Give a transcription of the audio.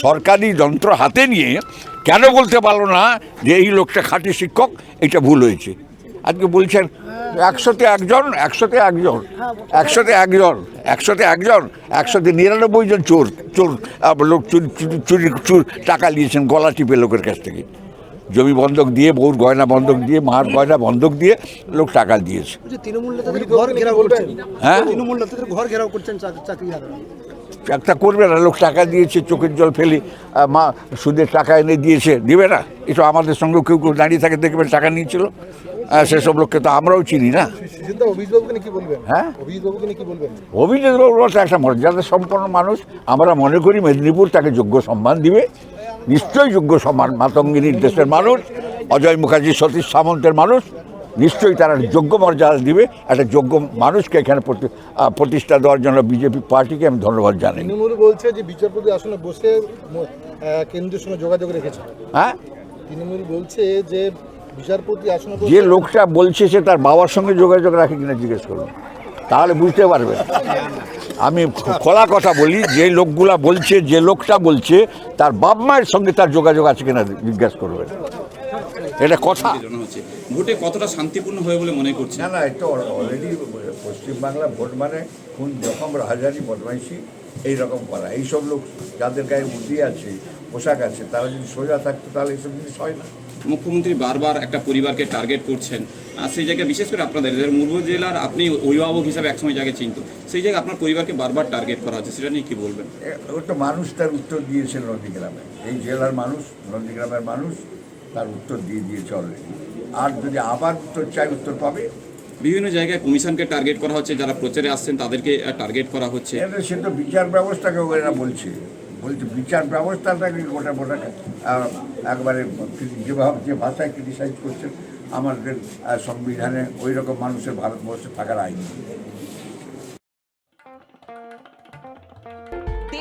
সরকারি যন্ত্র হাতে নিয়ে কেন বলতে পারল না যে এই লোকটা খাঁটি শিক্ষক এটা ভুল হয়েছে? আজকে বলছেন একশোতে একজন একশোতে একজন একশোতে একজন একশোতে একজন একশোতে নিরানব্বই জন চোর চোর লোক চুরি চুরি- চুরি টাকা নিয়েছেন গলা টিপে লোকের কাছ থেকে। জমি বন্ধক দিয়ে বউর গয়না বন্ধক দিয়ে মার গয়না বন্ধক দিয়ে লোক টাকা দিয়েছে। হ্যাঁ? একটা করবে না লোক টাকা দিয়েছে চোখের জল ফেলে মা সুদের টাকা এনে দিয়েছে দিবে না। এটা আমাদের সঙ্গে কেউ কেউ দাঁড়িয়ে থাকে দেখবেন টাকা নিয়েছিল। সেসব লোককে তো আমরাও চিনি না। হ্যাঁ? অভিজিৎবাবুকে নিয়ে কি বলবেন? অভিজিৎ বাবু একটা মর্যাদা সম্পন্ন মানুষ। আমরা মনে করি মেদিনীপুর তাকে যোগ্য সম্মান দিবে। নিশ্চয়ই যোগ্য সম্মান মাতঙ্গিনীর দেশের মানুষ অজয় মুখার্জি সতীশ সামন্তের মানুষ। নিশ্চয়ই তারা যোগ্য মর্যাদা দিবে একটা যোগ্য মানুষকে এখানে প্রতিষ্ঠা দেওয়ার জন্য বিজেপি পার্টিকে আমি ধন্যবাদ জানাই। তৃণমূল বলছে যে বিচারপতি আসনে বসে কেন্দ্রের সঙ্গে যোগাযোগ রেখেছে হ্যাঁ? তৃণমূল বলছে যে বিচারপতি আসনে যে লোকটা বলছে সে তার বাবার সঙ্গে যোগাযোগ রাখে কিনা জিজ্ঞেস করুন। তাহলে বুঝতে পারবে আমি খোলা কথা বলি যে লোকগুলা বলছে যে লোকটা বলছে তার বাপ মায়ের সঙ্গে তার যোগাযোগ আছে কিনা জিজ্ঞেস করবেন। এটা কথা। হচ্ছে। ভোটে কতটা শান্তিপূর্ণ হবে বলে মনে করছেন? না না এটা অলরেডি পশ্চিমবাংলা ভোট মানে খুন জখম রাহাজারি বদমাইশি এইরকম করা। এইসব লোক যাদের গায়ে বুদ্ধি আছে পোশাক আছে তারা যদি সোজা থাকতো তাহলে এইসব জিনিস হয় না। মুখ্যমন্ত্রী বারবার একটা পরিবারকে টার্গেট করছেন। আর সেই জায়গায় বিশেষ করে আপনাদের এদের জেলার আপনি অভিভাবক হিসাবে একসময় জায়গায় চিনত সেই জায়গায় আপনার পরিবারকে বারবার টার্গেট করা হচ্ছে সেটা নিয়ে কি বলবেন? তো মানুষ তার উত্তর দিয়েছে নন্দীগ্রামে। এই জেলার মানুষ নন্দীগ্রামের মানুষ তার উত্তর দিয়ে দিয়েছে অলরেডি আর যদি আবার উত্তর চাই উত্তর পাবে? বিভিন্ন জায়গায় কমিশনকে টার্গেট করা হচ্ছে যারা প্রচারে আসছেন তাদেরকে টার্গেট করা হচ্ছে। সে তো বিচার ব্যবস্থাকে ওরা বলছে। বলছে বিচার ব্যবস্থাটাকে গোটা গোটা একবারে যেভাবে যে ভাষায় ক্রিটিসাইজ করছেন আমাদের সংবিধানে ওই রকম মানুষের ভারতবর্ষে থাকার আইন।